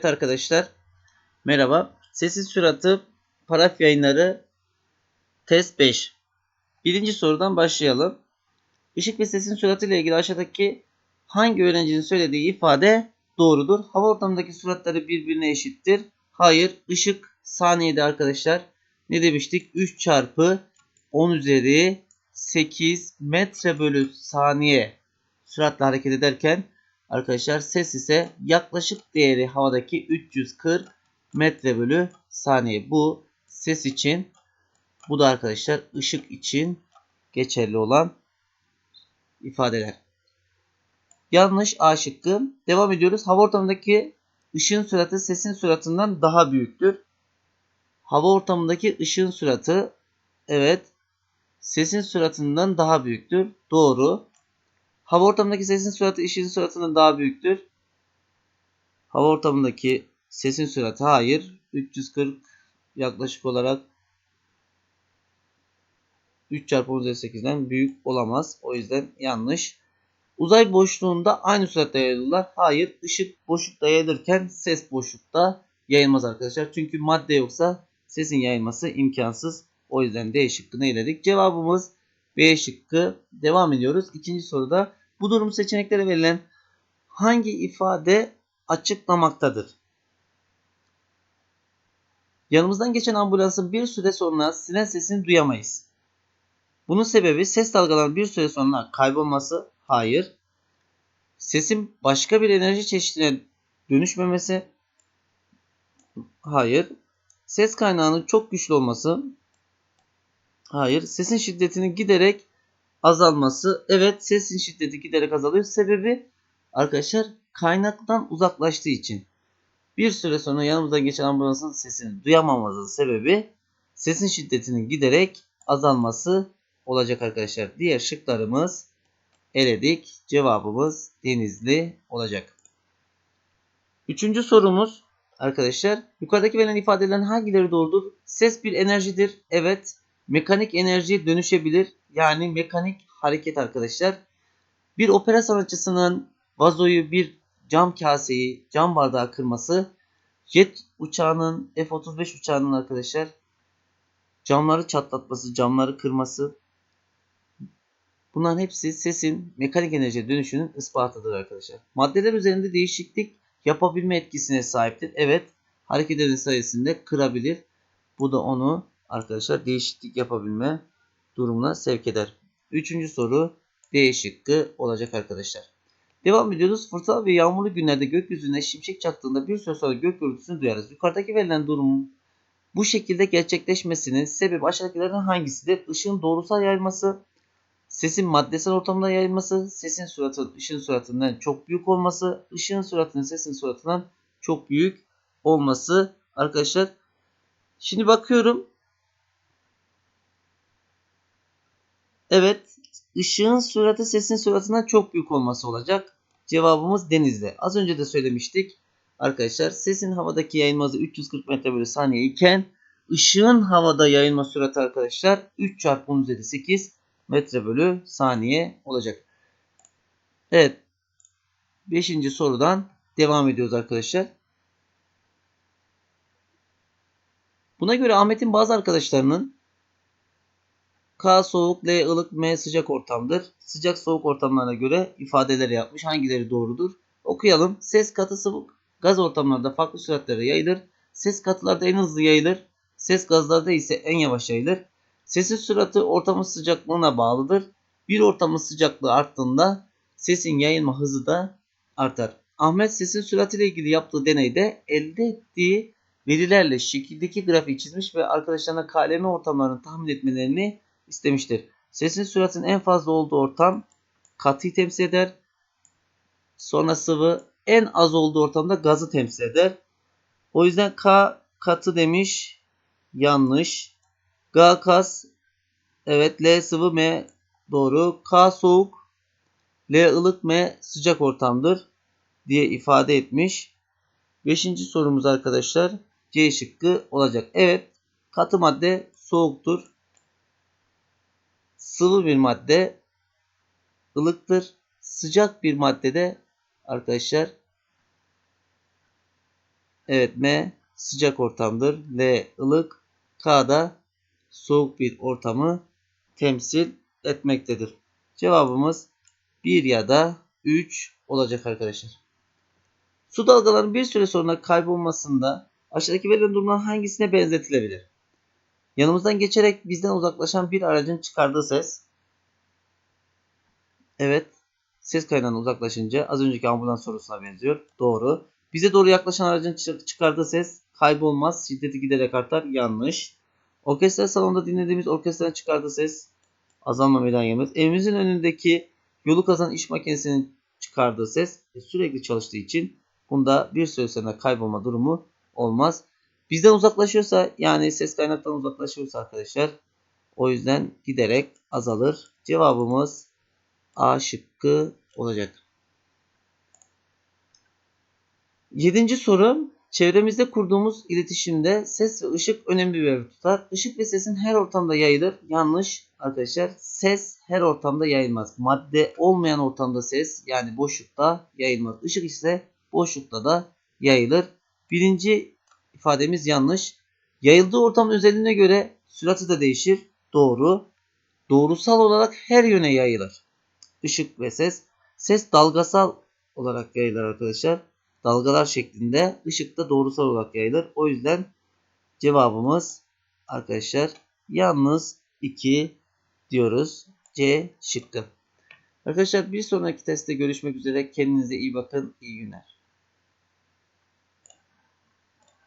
Evet arkadaşlar. Merhaba. Sesin süratı paraf yayınları test 5. Birinci sorudan başlayalım. Işık ve sesin süratı ile ilgili aşağıdaki hangi öğrencinin söylediği ifade doğrudur? Hava ortamındaki süratleri birbirine eşittir. Hayır. Işık saniyede arkadaşlar. Ne demiştik? 3 çarpı 10 üzeri 8 metre bölü saniye süratle hareket ederken Arkadaşlar ses ise yaklaşık değeri havadaki 340 metre bölü saniye. Bu ses için bu da arkadaşlar ışık için geçerli olan ifadeler. Yanlış A şıkkı. Devam ediyoruz. Hava ortamındaki ışığın süratı sesin süratından daha büyüktür. Hava ortamındaki ışığın süratı evet sesin süratından daha büyüktür. Doğru. Hava ortamındaki sesin süratı ışığın süratından daha büyüktür. Hava ortamındaki sesin süratı hayır. 340 yaklaşık olarak 3 çarpı 10 8'den büyük olamaz. O yüzden yanlış. Uzay boşluğunda aynı süratle yayılırlar. Hayır. Işık boşlukta yayılırken ses boşlukta yayılmaz arkadaşlar. Çünkü madde yoksa sesin yayılması imkansız. O yüzden D şıkkını eledik. Cevabımız B şıkkı. Devam ediyoruz. İkinci soruda bu durum seçeneklere verilen hangi ifade açıklamaktadır? Yanımızdan geçen ambulansın bir süre sonra siren sesini duyamayız. Bunun sebebi ses dalgalarının bir süre sonra kaybolması. Hayır. Sesin başka bir enerji çeşidine dönüşmemesi. Hayır. Ses kaynağının çok güçlü olması. Hayır. Sesin şiddetinin giderek azalması. Evet sesin şiddeti giderek azalıyor. Sebebi arkadaşlar kaynaktan uzaklaştığı için. Bir süre sonra yanımızdan geçen ambulansın sesini duyamamamızın sebebi sesin şiddetinin giderek azalması olacak arkadaşlar. Diğer şıklarımız eledik. Cevabımız denizli olacak. Üçüncü sorumuz arkadaşlar. Yukarıdaki verilen ifadelerin hangileri doğrudur? Ses bir enerjidir. Evet. Mekanik enerjiye dönüşebilir. Yani mekanik hareket arkadaşlar. Bir opera sanatçısının vazoyu bir cam kaseyi cam bardağı kırması jet uçağının F-35 uçağının arkadaşlar camları çatlatması, camları kırması bunların hepsi sesin mekanik enerjiye dönüşünün ispatıdır arkadaşlar. Maddeler üzerinde değişiklik yapabilme etkisine sahiptir. Evet hareket sayesinde kırabilir. Bu da onu arkadaşlar değişiklik yapabilme durumuna sevk eder. Üçüncü soru D şıkkı olacak arkadaşlar. Devam ediyoruz. Fırtına ve yağmurlu günlerde gökyüzüne şimşek çaktığında bir süre sonra gök gürültüsünü duyarız. Yukarıdaki verilen durumun bu şekilde gerçekleşmesinin sebebi aşağıdakilerden hangisidir? Işığın doğrusal yayılması, sesin maddesel ortamda yayılması, sesin süratının ışığın süratından çok büyük olması, ışığın süratinin sesin süratından çok büyük olması arkadaşlar. Şimdi bakıyorum Evet. ışığın süratı sesin süratından çok büyük olması olacak. Cevabımız denizde. Az önce de söylemiştik. Arkadaşlar sesin havadaki yayılma hızı 340 metre bölü saniye iken ışığın havada yayılma sürati arkadaşlar 3 çarpı 10 üzeri 8 metre bölü saniye olacak. Evet. Beşinci sorudan devam ediyoruz arkadaşlar. Buna göre Ahmet'in bazı arkadaşlarının K soğuk, L ılık, M sıcak ortamdır. Sıcak soğuk ortamlarına göre ifadeleri yapmış. Hangileri doğrudur? Okuyalım. Ses katı sıvı gaz ortamlarda farklı süratlere yayılır. Ses katılarda en hızlı yayılır. Ses gazlarda ise en yavaş yayılır. Sesin süratı ortamın sıcaklığına bağlıdır. Bir ortamın sıcaklığı arttığında sesin yayılma hızı da artar. Ahmet sesin süratiyle ilgili yaptığı deneyde elde ettiği verilerle şekildeki grafiği çizmiş ve arkadaşlarına KLM ortamlarını tahmin etmelerini istemiştir. Sesin süratinin en fazla olduğu ortam katıyı temsil eder. Sonra sıvı en az olduğu ortamda gazı temsil eder. O yüzden K katı demiş. Yanlış. G kas. Evet L sıvı M doğru. K soğuk. L ılık M sıcak ortamdır diye ifade etmiş. Beşinci sorumuz arkadaşlar C şıkkı olacak. Evet katı madde soğuktur sıvı bir madde ılıktır. Sıcak bir maddede arkadaşlar Evet M sıcak ortamdır. L ılık. K da soğuk bir ortamı temsil etmektedir. Cevabımız 1 ya da 3 olacak arkadaşlar. Su dalgalarının bir süre sonra kaybolmasında aşağıdaki verilen durumdan hangisine benzetilebilir? Yanımızdan geçerek bizden uzaklaşan bir aracın çıkardığı ses. Evet. Ses kaynağından uzaklaşınca az önceki ambulans sorusuna benziyor. Doğru. Bize doğru yaklaşan aracın çı- çıkardığı ses kaybolmaz. Şiddeti giderek artar. Yanlış. Orkestra salonunda dinlediğimiz orkestranın çıkardığı ses azalma meydana gelmez. Evimizin önündeki yolu kazan iş makinesinin çıkardığı ses sürekli çalıştığı için bunda bir süre sonra kaybolma durumu olmaz. Bizden uzaklaşıyorsa yani ses kaynaktan uzaklaşıyorsa arkadaşlar o yüzden giderek azalır. Cevabımız A şıkkı olacak. Yedinci soru. Çevremizde kurduğumuz iletişimde ses ve ışık önemli bir yer tutar. Işık ve sesin her ortamda yayılır. Yanlış arkadaşlar. Ses her ortamda yayılmaz. Madde olmayan ortamda ses yani boşlukta yayılmaz. Işık ise boşlukta da yayılır. Birinci ifademiz yanlış. Yayıldığı ortamın özelliğine göre sürati de değişir. Doğru. Doğrusal olarak her yöne yayılır. Işık ve ses. Ses dalgasal olarak yayılır arkadaşlar. Dalgalar şeklinde. Işık da doğrusal olarak yayılır. O yüzden cevabımız arkadaşlar yalnız 2 diyoruz. C şıkkı. Arkadaşlar bir sonraki testte görüşmek üzere. Kendinize iyi bakın. İyi günler.